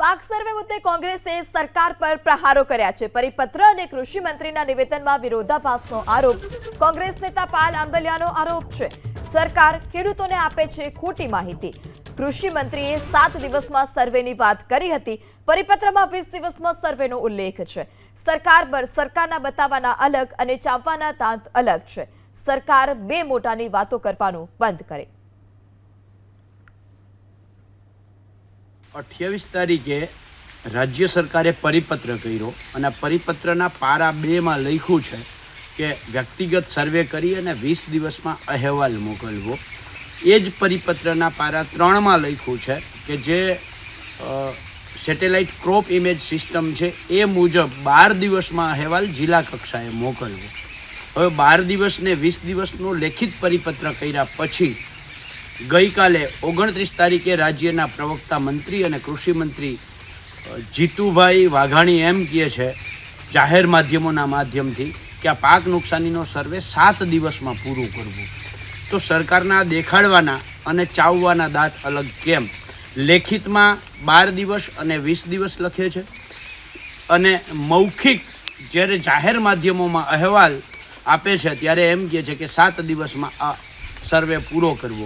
પાક સર્વે મુદ્દે કોંગ્રેસે સરકાર પર પ્રહારો કર્યા છે. પરિપત્ર અને કૃષિ મંત્રીના નિવેદનમાં વિરોધાભાસનો આરોપ. કોંગ્રેસ નેતા પાલ આંબલિયાનો આરોપ છે. સરકાર ખેડૂતોને આપે છે ખોટી માહિતી. કૃષિ મંત્રીએ સાત દિવસમાં સર્વેની વાત કરી હતી. પરિપત્રમાં વીસ દિવસમાં સર્વેનો ઉલ્લેખ છે. સરકાર પર સરકારના બતાવવાના અલગ અને ચાવવાના તાંત અલગ છે. સરકાર બે મોટાની વાતો કરવાનું બંધ કરે. અઠ્યાવીસ તારીખે રાજ્ય સરકારે પરિપત્ર કર્યો અને પરિપત્રના પારા બેમાં લખ્યું છે કે વ્યક્તિગત સર્વે કરી અને વીસ દિવસમાં અહેવાલ મોકલવો. એ જ પરિપત્રના પારા ત્રણમાં લખ્યું છે કે જે સેટેલાઇટ ક્રોપ ઇમેજ સિસ્ટમ છે એ મુજબ બાર દિવસમાં અહેવાલ જિલ્લા કક્ષાએ મોકલવો. હવે બાર દિવસને વીસ દિવસનો લેખિત પરિપત્ર કર્યા પછી ગઈકાલે ઓગણત્રીસ તારીખે રાજ્યના પ્રવક્તા મંત્રી અને કૃષિ મંત્રી જીતુભાઈ વાઘાણી એમ કહે છે જાહેર માધ્યમોના માધ્યમથી કે આ પાક નુકસાનીનો સર્વે સાત દિવસમાં પૂરું કરવું. તો સરકારના દેખાડવાના અને ચાવવાના દાંત અલગ કેમ? લેખિતમાં બાર દિવસ અને વીસ દિવસ લખે છે. અને મૌખિક જ્યારે જાહેર માધ્યમોમાં અહેવાલ આપે છે ત્યારે એમ કહે છે કે સાત દિવસમાં આ સર્વે પૂરો કરવો.